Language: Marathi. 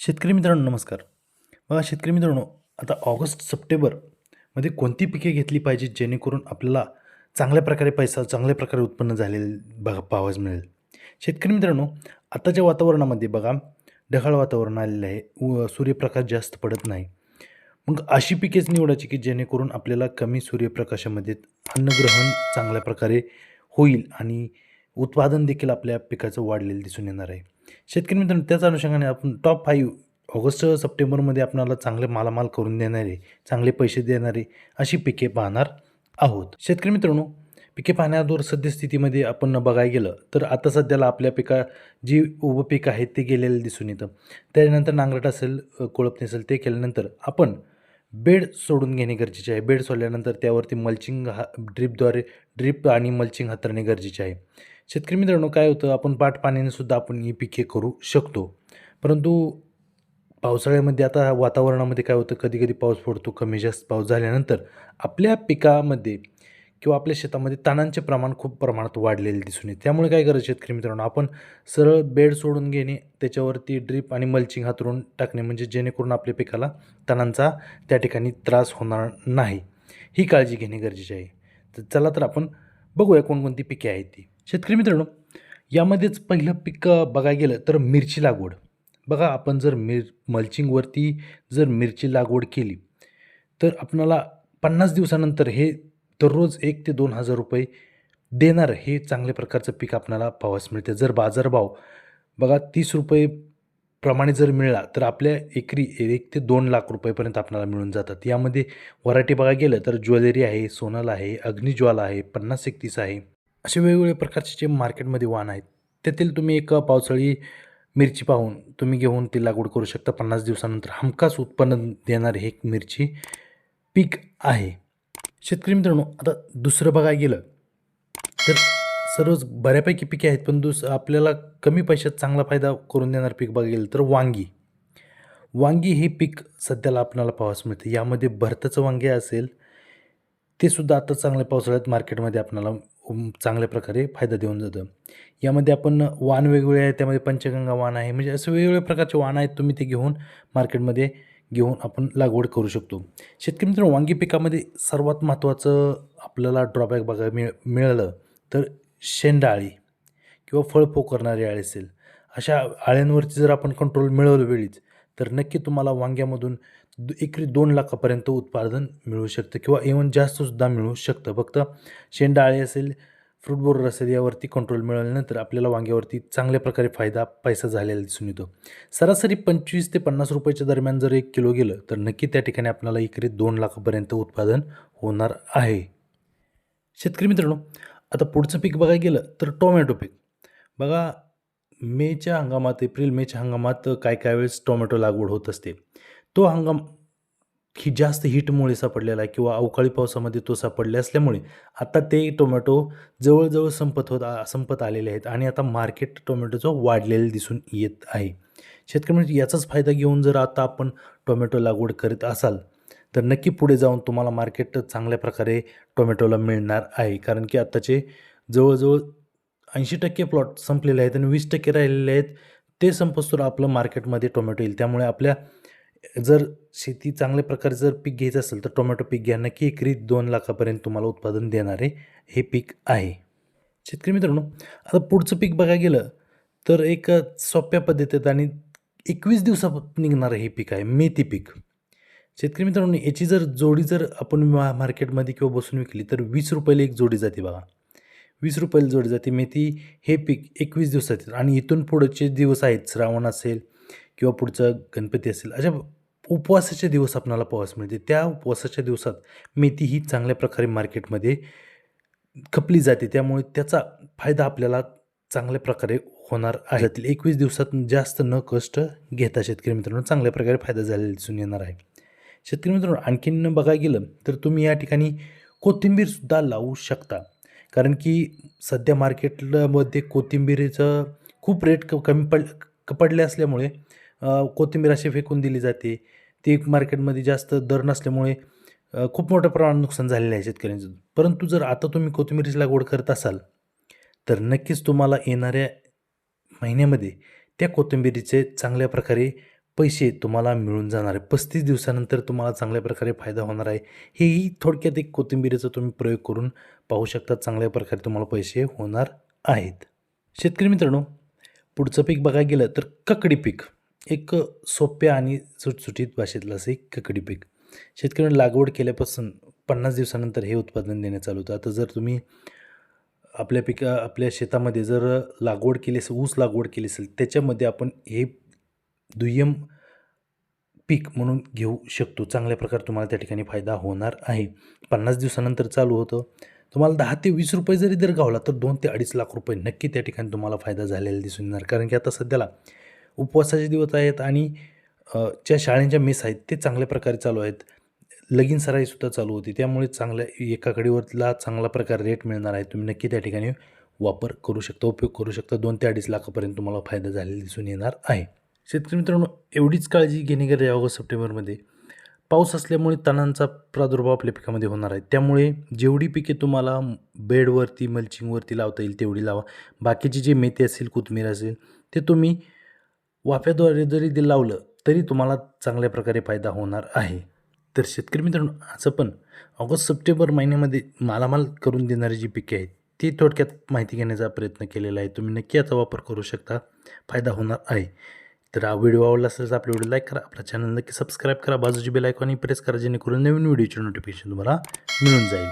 शेतकरी मित्रांनो नमस्कार. बघा शेतकरी मित्रांनो आता ऑगस्ट सप्टेंबरमध्ये कोणती पिके घेतली पाहिजे जेणेकरून आपल्याला चांगल्या प्रकारे पैसा चांगल्या प्रकारे उत्पन्न झालेले बघा पाहावयास मिळेल. शेतकरी मित्रांनो आताच्या वातावरणामध्ये बघा ढगाळ वातावरण आलेलं आहे. व सूर्यप्रकाश जास्त पडत नाही. मग अशी पिकेच निवडायची की जेणेकरून आपल्याला कमी सूर्यप्रकाशामध्ये अन्नग्रहण चांगल्या प्रकारे होईल आणि उत्पादन देखील आपल्या पिकाचं वाढलेलं दिसून येणार आहे. शेतकरी मित्रांनो त्याच अनुषंगाने आपण टॉप फाईव्ह ऑगस्ट सप्टेंबरमध्ये आपणाला चांगले मालामाल करून देणारे चांगले पैसे देणारे अशी पिके पाहणार आहोत. शेतकरी मित्रांनो पिके पाहण्यावर सद्यस्थितीमध्ये आपण बघायला गेलं तर आता सध्याला आपल्या पिका जी उभं पीक आहे ते गेलेलं दिसून येतं. त्यानंतर नांगरट असेल कोळपणी असेल ते केल्यानंतर आपण बेड सोडून घेणे गरजेचे आहे. बेड सोडल्यानंतर त्यावरती मल्चिंग हा ड्रीपद्वारे ड्रीप आणि मल्चिंग हातरणे गरजेचे आहे. शेतकरी मित्रांनो काय होतं? आपण पाट पाण्याने सुद्धा आपण ही पिके करू शकतो. परंतु पावसाळ्यामध्ये आता वातावरणामध्ये काय होतं? कधी कधी पाऊस पडतो कमी जास्त पाऊस झाल्यानंतर आपल्या पिकामध्ये किंवा आपल्या शेतामध्ये ताणांचे प्रमाण खूप प्रमाणात वाढलेले दिसून येते. त्यामुळे काय करायचं शेतकरी मित्रांनो? आपण सरळ बेड सोडून घेणे त्याच्यावरती ड्रीप आणि मल्चिंग हातरून टाकणे म्हणजे जेणेकरून आपल्या पिकाला तणांचा त्या ठिकाणी त्रास होणार नाही. ही काळजी घेणे गरजेचे आहे. तर चला तर आपण बघूया कोणकोणती पिके आहेत ती. शेतकरी मित्रांनो यामध्येच पहिलं पीक बघायला गेलं तर मिरची लागवड. बघा आपण जर मिर मल्चिंगवरती जर मिरची लागवड केली तर आपणाला पन्नास दिवसानंतर हे दररोज एक ते दोन हजार रुपये देणार हे चांगल्या प्रकारचं पीक आपल्याला पाहावयास मिळते. जर बाजारभाव बघा तीस रुपये प्रमाणे जर मिळाला तर आपल्या एकरी एक ते दोन लाख रुपयेपर्यंत आपल्याला मिळून जातात. यामध्ये व्हरायटी बघा गेलं तर ज्वेलरी आहे सोनल आहे अग्निज्वाला आहे पन्नास एकतीस आहे. असे वेगवेगळे प्रकारचे जे मार्केटमध्ये वाहन आहेत त्यातील तुम्ही एक पावसाळी मिरची पाहून तुम्ही घेऊन ती लागवड करू शकता. पन्नास दिवसानंतर हमखास उत्पन्न देणारे हे एक मिरची पीक आहे. शेतकरी मित्रांनो आता दुसरं बघायला गेलं तर सर्वच बऱ्यापैकी पिके आहेत पण दुस आपल्याला कमी पैशात चांगला फायदा करून देणारं पीक बघायला गेलं तर वांगी. वांगी हे पीक सध्याला आपल्याला पाहावयास मिळतं. यामध्ये भरताचं वांगे असेल ते सुद्धा आता चांगल्या पावसाळ्यात मार्केटमध्ये आपल्याला चांगल्या प्रकारे फायदा देऊन जातं. यामध्ये आपण वाण वेगवेगळे आहे त्यामध्ये पंचगंगा वाण आहे म्हणजे असे वेगवेगळ्या प्रकारचे वाण आहेत तुम्ही ते घेऊन मार्केटमध्ये घेऊन आपण लागवड करू शकतो. शेतकरी मित्रांनो वांगी पिकामध्ये सर्वात महत्त्वाचं आपल्याला ड्रॉबॅक बघायला मिळ मिळालं तर शेंडाळी किंवा फळ पोकरणारी आळी असेल. अशा आळ्यांवरती जर आपण कंट्रोल मिळवलं वेळीच तर नक्की तुम्हाला वांग्यामधून एकरी दोन लाखापर्यंत उत्पादन मिळू शकतं किंवा इव्हन जास्तसुद्धा मिळू शकतं. फक्त शेंडाळी असेल फ्रूट बोरर असेल यावरती कंट्रोल मिळाल्यानंतर आपल्याला वांग्यावरती चांगल्या प्रकारे फायदा पैसा झालेला दिसून येतो. सरासरी पंचवीस ते पन्नास रुपयाच्या दरम्यान जर एक किलो गेलं तर नक्की त्या ठिकाणी आपल्याला एकरी दोन लाखापर्यंत उत्पादन होणार आहे. शेतकरी मित्रांनो आता पुढचं पीक बघायला गेलं तर टोमॅटो पीक. बघा मेच्या हंगामात एप्रिल मेच्या हंगामात काय काय वेळेस टोमॅटो लागवड होत असते? तो हंगाम ही जास्त हीटमुळे सापडलेला आहे किंवा अवकाळी पावसामध्ये तो सापडले असल्यामुळे आता ते टोमॅटो जवळजवळ संपत होत संपत आलेले आहेत आणि आता मार्केट टोमॅटोचं वाढलेलं दिसून येत आहे. शेतकरी म्हणजे याचाच फायदा घेऊन जर आता आपण टोमॅटो लागवड करीत असाल तर नक्की पुढे जाऊन तुम्हाला मार्केट चांगल्या प्रकारे टोमॅटोला मिळणार आहे. कारण की आत्ताचे जवळजवळ ऐंशी टक्के प्लॉट संपलेले आहेत आणि वीस टक्के राहिलेले आहेत ते संपस्तोर आपलं मार्केटमध्ये टोमॅटो येईल. त्यामुळे आपल्या जर शेती चांगल्या प्रकारे जर पीक घ्यायचं असेल तर टोमॅटो पीक घ्या. नक्की एकरी दोन लाखापर्यंत तुम्हाला उत्पादन देणारे हे पीक आहे. शेतकरी मित्रांनो आता पुढचं पीक बघायला गेलं तर एक सोप्या पद्धतीत आणि एकवीस दिवसात निघणारं हे पीक आहे मेथी पीक. शेतकरी मित्रांनो याची जर जोडी जर आपण मार्केटमध्ये किंवा बसून विकली तर वीस रुपयाला एक जोडी जाते बघा. वीस रुपयाला जोडी जाते मेथी हे पीक एकवीस दिवसात येतं. आणि इथून पुढचे दिवस आहेत श्रावण असेल किंवा पुढचं गणपती असेल अशा उपवासाचे दिवस आपणाला पाहावयास मिळते. त्या उपवासाच्या दिवसात मेथी ही चांगल्या प्रकारे मार्केटमध्ये खपली जाते. त्यामुळे त्याचा फायदा आपल्याला चांगल्या प्रकारे होणार आहे. त्यातील एकवीस दिवसात जास्त न कष्ट घेता शेतकरी मित्रांनो चांगल्या प्रकारे फायदा झालेला दिसून येणार आहे. शेतकरी मित्रांनो आणखीन बघायला गेलं तर तुम्ही या ठिकाणी कोथिंबीरसुद्धा लावू शकता. कारण की सध्या मार्केटमध्ये कोथिंबीरीचं खूप रेट क कमी पड पडले असल्यामुळे कोथिंबीर अशी फेकून दिली जाते. ती मार्केटमध्ये जास्त दर नसल्यामुळे खूप मोठ्या प्रमाणात नुकसान झालेलं आहे शेतकऱ्यांचं. परंतु जर आता तुम्ही कोथिंबीरीची लागवड करत असाल तर नक्कीच तुम्हाला येणाऱ्या महिन्यामध्ये त्या कोथिंबीरीचे चांगल्या प्रकारे पैसे तुम्हाला मिळून जाणार आहे. पस्तीस दिवसानंतर तुम्हाला चांगल्या प्रकारे फायदा होणार आहे. हेही थोडक्यात एक कोथिंबीरीचा तुम्ही प्रयोग करून पाहू शकता चांगल्या प्रकारे तुम्हाला पैसे होणार आहेत. शेतकरी मित्रांनो पुढचं पीक बघायला गेलं तर ककडी पीक. एक सोप्या आणि सुटसुटीत भाषेतलं असं एक ककडी पीक. शेतकऱ्यांनी लागवड केल्यापासून पन्नास दिवसानंतर हे उत्पादन देणं चालू होतं. आता जर तुम्ही आपल्या पिका आपल्या शेतामध्ये जर लागवड केली असेल ऊस लागवड केली असेल त्याच्यामध्ये आपण हे दुय्यम पीक म्हणून घेऊ शकतो. चांगल्या प्रकारे तुम्हाला त्या ठिकाणी फायदा होणार आहे. पन्नास दिवसानंतर चालू होतं. तुम्हाला दहा ते वीस रुपये जरी दर गावला तर दोन ते अडीच लाख रुपये नक्की त्या ठिकाणी तुम्हाला फायदा झालेला दिसून येणार. कारण की आता सध्याला उपवासाचे दिवस आहेत आणि ज्या शाळेंच्या मेस आहेत ते चांगल्या प्रकारे चालू आहेत. लगीन सराईसुद्धा चालू होती. त्यामुळे चांगल्या एका कडीवरला चांगला प्रकारे रेट मिळणार आहे. तुम्ही नक्की त्या ठिकाणी वापर करू शकता उपयोग करू शकता. दोन ते अडीच लाखापर्यंत तुम्हाला फायदा झालेला दिसून येणार आहे. शेतकरी मित्रांनो एवढीच काळजी घेणे गरज ऑगस्ट सप्टेंबरमध्ये पाऊस असल्यामुळे तणांचा प्रादुर्भाव आपल्या पिकामध्ये होणार आहे. त्यामुळे जेवढी पिके तुम्हाला बेडवरती मल्चिंगवरती लावता येईल तेवढी लावा. बाकीची जी मेथी असेल कोथमीर असेल ते तुम्ही वाफ्याद्वारे जरी ते लावलं तरी तुम्हाला चांगल्या प्रकारे फायदा होणार आहे. तर शेतकरी मित्रांनो असं पण ऑगस्ट सप्टेंबर महिन्यामध्ये मालामाल करून देणारी जी पिके आहेत ती थोडक्यात माहिती घेण्याचा प्रयत्न केलेला आहे. तुम्ही नक्की याचा वापर करू शकता फायदा होणार आहे. तर हा व्हिडिओ आवडला असेल तर आपला व्हिडिओ लाईक करा आपला चॅनल नक्की सबस्क्राईब करा बाजूची बेल आयकॉन प्रेस करा जेणेकरून नवीन व्हिडिओचे नोटिफिकेशन तुम्हाला मिळून जाईल.